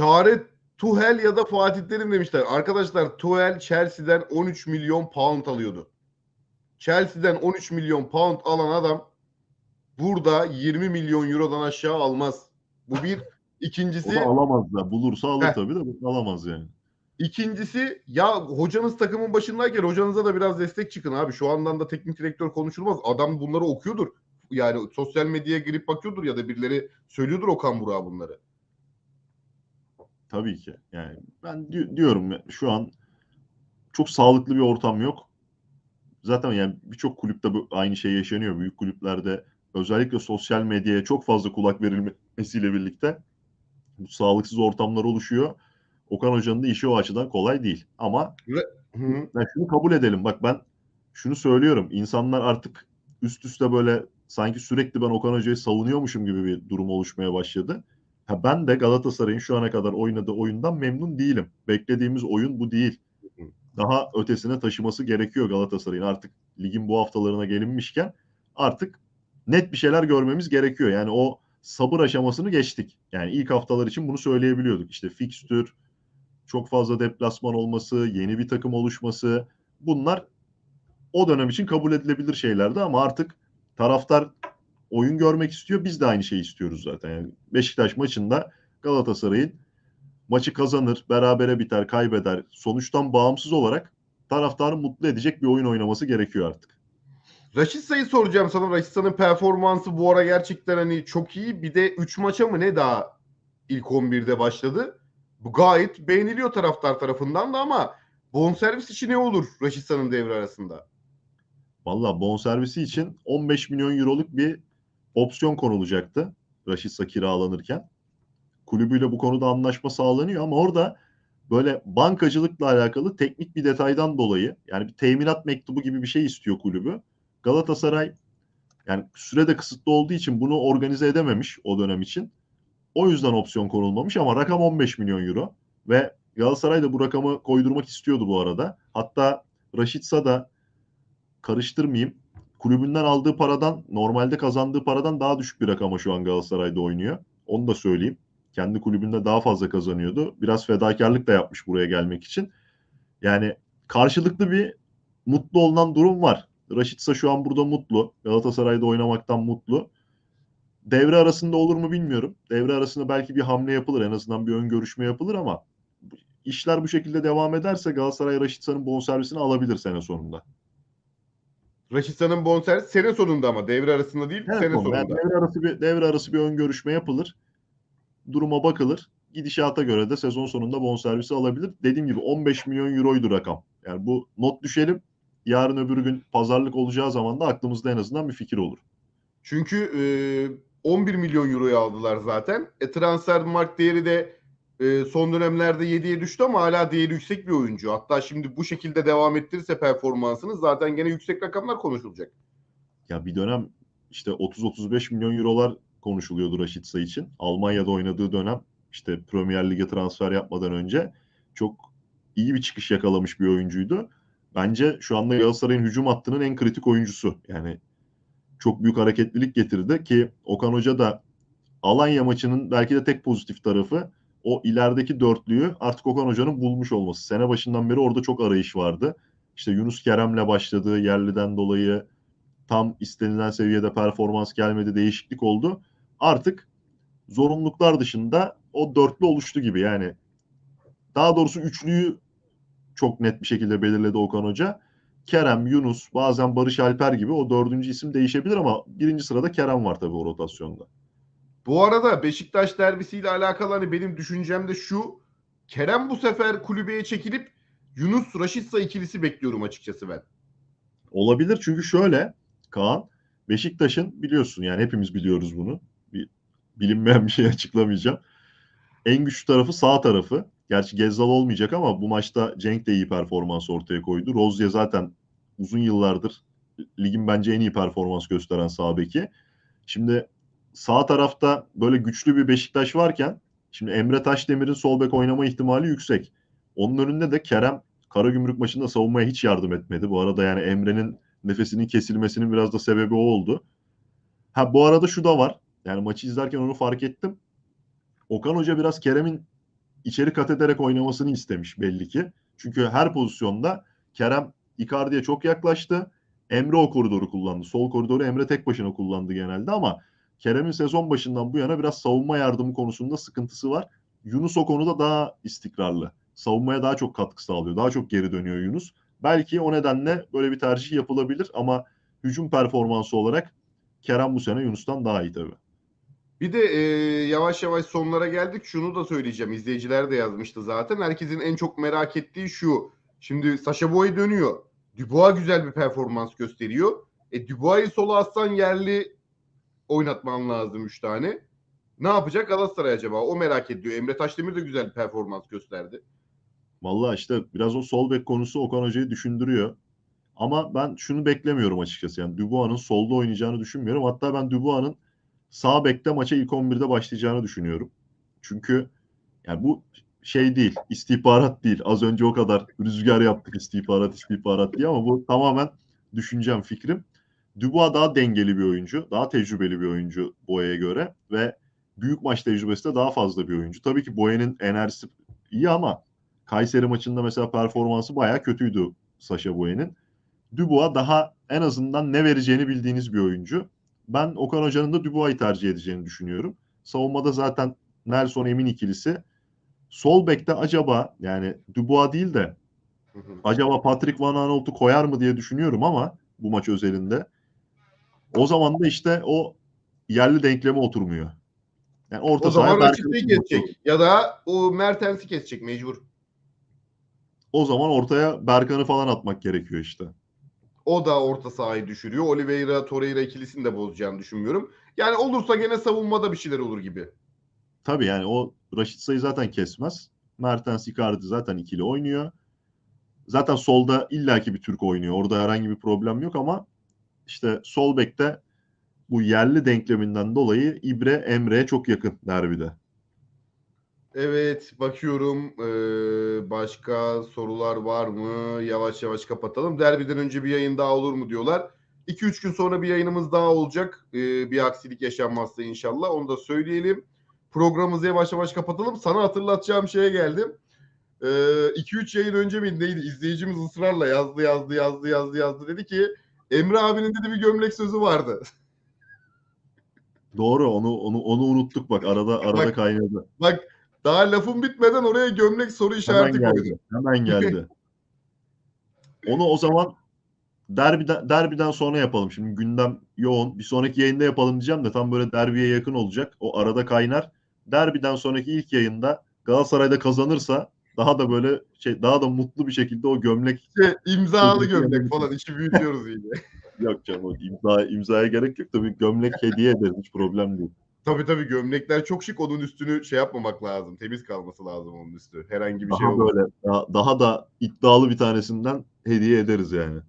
Çare Tuhel ya da Fatih Terim demişler. Arkadaşlar Tuhel Chelsea'den 13 milyon pound alıyordu. Chelsea'den 13 milyon pound alan adam burada 20 milyon eurodan aşağı almaz. Bu bir. O İkincisi da alamaz da. Bulursa alır Heh. tabii de alamaz yani. İkincisi ya hocanız takımın başındayken hocanıza da biraz destek çıkın abi. Şu andan da teknik direktör konuşulmaz. Adam bunları okuyordur. Yani sosyal medyaya girip bakıyordur ya da birileri söylüyordur Okan Burak'a bunları. Tabii ki. Yani ben di- diyorum ya, şu an çok sağlıklı bir ortam yok. Zaten yani birçok kulüpte bu aynı şey yaşanıyor. Büyük kulüplerde özellikle sosyal medyaya çok fazla kulak verilmesiyle birlikte bu sağlıksız ortamlar oluşuyor. Okan Hoca'nın da işi o açıdan kolay değil. Ama Hı hı. ya şunu kabul edelim. Bak ben şunu söylüyorum. İnsanlar artık üst üste böyle sanki sürekli ben Okan Hoca'yı savunuyormuşum gibi bir durum oluşmaya başladı. Ha ben de Galatasaray'ın şu ana kadar oynadığı oyundan memnun değilim. Beklediğimiz oyun bu değil. Daha ötesine taşıması gerekiyor Galatasaray'ın. Artık ligin bu haftalarına gelinmişken artık net bir şeyler görmemiz gerekiyor. Yani o sabır aşamasını geçtik. Yani ilk haftalar için bunu söyleyebiliyorduk. İşte fikstür, çok fazla deplasman olması, yeni bir takım oluşması bunlar o dönem için kabul edilebilir şeylerdi ama artık taraftar oyun görmek istiyor. Biz de aynı şeyi istiyoruz zaten. Yani Beşiktaş maçında Galatasaray'ın maçı kazanır, berabere biter, kaybeder. Sonuçtan bağımsız olarak taraftarı mutlu edecek bir oyun oynaması gerekiyor artık. Raşit Say'ı soracağım sana. Raşit Say'ın performansı bu ara gerçekten hani çok iyi. Bir de 3 maça mı ne daha ilk 11'de başladı. Bu gayet beğeniliyor taraftar tarafından da ama bonservis işi ne olur Raşit Say'ın devre arasında? Valla bonservisi için 15 milyon euroluk bir opsiyon konulacaktı Raşitsa kiralanırken. Kulübüyle bu konuda anlaşma sağlanıyor ama orada böyle bankacılıkla alakalı teknik bir detaydan dolayı yani bir teminat mektubu gibi bir şey istiyor kulübü. Galatasaray yani sürede kısıtlı olduğu için bunu organize edememiş o dönem için. O yüzden opsiyon konulmamış ama rakam 15 milyon euro ve Galatasaray da bu rakamı koydurmak istiyordu bu arada. Hatta Raşitsa da karıştırmayayım. Kulübünden aldığı paradan normalde kazandığı paradan daha düşük bir rakama şu an Galatasaray'da oynuyor. Onu da söyleyeyim. Kendi kulübünde daha fazla kazanıyordu. Biraz fedakarlık da yapmış buraya gelmek için. Yani karşılıklı bir mutlu olunan durum var. Raşitsa şu an burada mutlu. Galatasaray'da oynamaktan mutlu. Devre arasında olur mu bilmiyorum. Devre arasında belki bir hamle yapılır. En azından bir ön görüşme yapılır ama işler bu şekilde devam ederse Galatasaray Raşitsa'nın bonservisini alabilir sene sonunda. Raşit Say'ın bonservis sene sonunda ama devre arasında değil Evet, sene oğlum, yani sonunda. devre arası bir devre arası bir ön görüşme yapılır. Duruma bakılır. Gidişata göre de sezon sonunda bonservisi alabilir. Dediğim gibi 15 milyon euroydu rakam. Yani bu not düşelim. Yarın öbür gün pazarlık olacağı zaman da aklımızda en azından bir fikir olur. Çünkü e, 11 milyon euroya aldılar zaten. E, transfer mark değeri de e, son dönemlerde 7'ye düştü ama hala değeri yüksek bir oyuncu. Hatta şimdi bu şekilde devam ettirirse performansını zaten gene yüksek rakamlar konuşulacak. Ya bir dönem işte 30-35 milyon eurolar konuşuluyordu Raşitsa için. Almanya'da oynadığı dönem işte Premier Lig'e transfer yapmadan önce çok iyi bir çıkış yakalamış bir oyuncuydu. Bence şu anda Galatasaray'ın hücum hattının en kritik oyuncusu. Yani çok büyük hareketlilik getirdi ki Okan Hoca da Alanya maçının belki de tek pozitif tarafı o ilerideki dörtlüyü artık Okan Hoca'nın bulmuş olması. Sene başından beri orada çok arayış vardı. İşte Yunus Kerem'le başladığı yerliden dolayı tam istenilen seviyede performans gelmedi, değişiklik oldu. Artık zorunluluklar dışında o dörtlü oluştu gibi yani. Daha doğrusu üçlüyü çok net bir şekilde belirledi Okan Hoca. Kerem, Yunus, bazen Barış Alper gibi o dördüncü isim değişebilir ama birinci sırada Kerem var tabii o rotasyonda. Bu arada Beşiktaş derbisiyle alakalı hani benim düşüncem de şu. Kerem bu sefer kulübeye çekilip Yunus Raşitsa ikilisi bekliyorum açıkçası ben. Olabilir çünkü şöyle Kaan, Beşiktaş'ın biliyorsun yani hepimiz biliyoruz bunu. Bir bilinmeyen bir şey açıklamayacağım. En güçlü tarafı sağ tarafı. Gerçi Gezzal olmayacak ama bu maçta Cenk de iyi performans ortaya koydu. Rozya zaten uzun yıllardır ligin bence en iyi performans gösteren sağ beki. Şimdi sağ tarafta böyle güçlü bir Beşiktaş varken şimdi Emre Taşdemir'in sol bek oynama ihtimali yüksek. Onun önünde de Kerem Karagümrük maçında savunmaya hiç yardım etmedi. Bu arada yani Emre'nin nefesinin kesilmesinin biraz da sebebi o oldu. Ha bu arada şu da var. Yani maçı izlerken onu fark ettim. Okan Hoca biraz Kerem'in içeri kat ederek oynamasını istemiş belli ki. Çünkü her pozisyonda Kerem Icardi'ye çok yaklaştı. Emre o koridoru kullandı. Sol koridoru Emre tek başına kullandı genelde ama Kerem'in sezon başından bu yana biraz savunma yardımı konusunda sıkıntısı var. Yunus o konuda daha istikrarlı. Savunmaya daha çok katkı sağlıyor. Daha çok geri dönüyor Yunus. Belki o nedenle böyle bir tercih yapılabilir ama hücum performansı olarak Kerem bu sene Yunus'tan daha iyi tabii. Bir de e, yavaş yavaş sonlara geldik. Şunu da söyleyeceğim. İzleyiciler de yazmıştı zaten. Herkesin en çok merak ettiği şu. Şimdi Sasha Boy dönüyor. Dubois güzel bir performans gösteriyor. E Dubois'ı sola atsan yerli oynatman lazım 3 tane. Ne yapacak Galatasaray acaba? O merak ediyor. Emre Taşdemir de güzel bir performans gösterdi. Vallahi işte biraz o sol bek konusu Okan Hoca'yı düşündürüyor. Ama ben şunu beklemiyorum açıkçası. Yani Dubois'ın solda oynayacağını düşünmüyorum. Hatta ben Dubois'ın sağ bekte maça ilk 11'de başlayacağını düşünüyorum. Çünkü yani bu şey değil, istihbarat değil. Az önce o kadar rüzgar yaptık istihbarat istihbarat diye ama bu tamamen düşüncem, fikrim. Dubois daha dengeli bir oyuncu, daha tecrübeli bir oyuncu Boya'ya göre ve büyük maç tecrübesi de daha fazla bir oyuncu. Tabii ki Boya'nın enerjisi iyi ama Kayseri maçında mesela performansı bayağı kötüydü Sasha Boye'nin. Dubois daha en azından ne vereceğini bildiğiniz bir oyuncu. Ben Okan Hoca'nın da Dubois'ı tercih edeceğini düşünüyorum. Savunmada zaten Nelson Emin ikilisi. Sol bekte acaba yani Dubois değil de acaba Patrick Van Aanholt'u koyar mı diye düşünüyorum ama bu maç özelinde. O zaman da işte o yerli denkleme oturmuyor. Yani orta o zaman Berkan kesecek. Ya da o Mertens'i kesecek mecbur. O zaman ortaya Berkan'ı falan atmak gerekiyor işte. O da orta sahayı düşürüyor. Oliveira, Torreira ikilisini de bozacağını düşünmüyorum. Yani olursa gene savunmada bir şeyler olur gibi. Tabii yani o Raşit Say'ı zaten kesmez. Mertens Icardi zaten ikili oynuyor. Zaten solda illaki bir Türk oynuyor. Orada herhangi bir problem yok ama işte sol bekte bu yerli denkleminden dolayı İbre Emre'ye çok yakın derbide. Evet bakıyorum ee, başka sorular var mı? Yavaş yavaş kapatalım. Derbiden önce bir yayın daha olur mu diyorlar. 2-3 gün sonra bir yayınımız daha olacak. Ee, bir aksilik yaşanmazsa inşallah. Onu da söyleyelim. Programımızı yavaş yavaş kapatalım. Sana hatırlatacağım şeye geldim. 2-3 yayın önce mi neydi? İzleyicimiz ısrarla yazdı yazdı yazdı yazdı yazdı. Dedi ki Emre abinin dedi bir gömlek sözü vardı. Doğru onu onu onu unuttuk bak arada arada Bak, kaynadı. Bak daha lafım bitmeden oraya gömlek soru işareti Hemen geldi. Hemen geldi. Onu o zaman derbiden, derbiden sonra yapalım. Şimdi gündem yoğun. Bir sonraki yayında yapalım diyeceğim de tam böyle derbiye yakın olacak. O arada kaynar. Derbiden sonraki ilk yayında Galatasaray'da kazanırsa daha da böyle şey daha da mutlu bir şekilde o gömlek Şey, imzalı gömlek falan işi büyütüyoruz yine. yok canım o imza imzaya gerek yok tabii gömlek hediye ederiz hiç problem değil. tabii tabii gömlekler çok şık. Onun üstünü şey yapmamak lazım. Temiz kalması lazım onun üstü. Herhangi bir şey Daha olmaz. böyle daha, daha da iddialı bir tanesinden hediye ederiz yani.